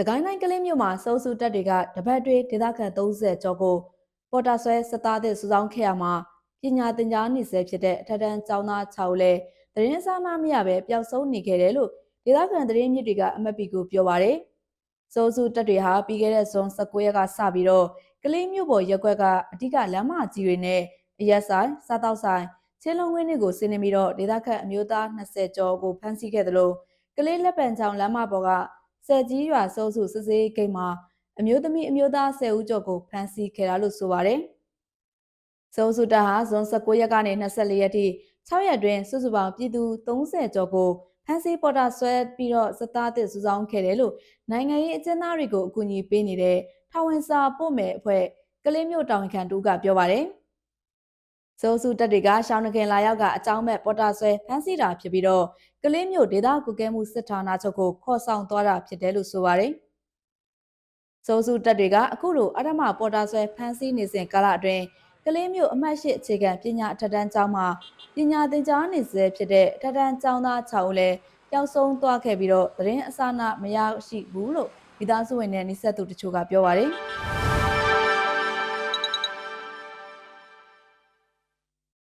စကိုင်းတိုင်းကလေးမြို့မှာစိုးစုတပ်တွေကတပတ်တွေဒေသခံ30ကျော်ကိုပေါ်တာဆွဲစသားတဲ့စုဆောင်းခဲ့ရမှာပညာသင်ကြားနေဆဲဖြစ်တဲ့အထက်တန်းကျောင်းသား6ဦးလည်းသတင်းစာနာမရပဲပျောက်ဆုံးနေခဲ့တယ်လို့ဒေသခံသတင်းမြစ်တွေကအမတ်ပီကိုပြောပါရယ်စိုးစုတပ်တွေဟာပြီးခဲ့တဲ့ဇွန်19ရက်ကစပြီးတော့ကလေးမြို့ပေါ်ရက်ကွက်ကအဓိကလမ်းမကြီးတွေနဲ့အရက်ဆိုင်စားတောက်ဆိုင်ချင်းလုံးဝင်းတွေကိုဆင်းနေပြီးတော့ဒေသခံအမျိုးသား20ကျော်ကိုဖမ်းဆီးခဲ့တယ်လို့ကလေးလက်ပံချောင်းလမ်းမပေါ်က ဆယ်ကြီးရွာစိုးစုစစ်စေးဂိတ်မှာအမျိုးသမီးအမျိုးသား10ဦးကျော်ကိုဖမ်းဆီးခဲ့တာလို့ဆိုပါတယ်။စိုးစုတပ်ဟာဇွန်19ရက်ကနေ24ရက်ထိ6ရက်တွင်စုစုပေါင်းပြည်သူ30ကျော်ကိုဖမ်းဆီးပေါ်တာဆွဲပြီးတော့စသားတစ်စုဆောင်ခဲ့တယ်လို့နိုင်ငံရေးအကျဉ်းသားတွေကိုအကူအညီပေးနေတဲ့ထောင်ဝင်စာပို့မယ်အဖွဲ့ကလေးမျိုးတောင်ခံတူကပြောပါတယ်။ စိုးစုတပ်တွေကရှောင်းနခင်လာရောက်ကအကြောင်းမဲ့ပေါ်တာဆွဲဖမ်းဆီးတာဖြစ်ပြီးတော့ကလေးမျိုးဒေသကုကဲမှုစစ်ဌာနချုပ်ကိုခေါ်ဆောင်သွားတာဖြစ်တယ်လို့ဆိုပါတယ်။စိုးစုတပ်တွေကအခုလိုအထမပေါ်တာဆွဲဖမ်းဆီးနေစဉ်ကာလအတွင်းကလေးမျိုးအမှတ်ရှိအခြေခံပညာအထက်တန်းကျောင်းမှာပညာသင်ကြားနေစေဖြစ်တဲ့အထက်တန်းကျောင်းသား6ဦးလည်းပျောက်ဆုံးသွားခဲ့ပြီးတော့သတင်းအစအနမရရှိဘူးလို့မိသားစုဝင်နဲ့နှိဆက်သူတချို့ကပြောပါတယ်။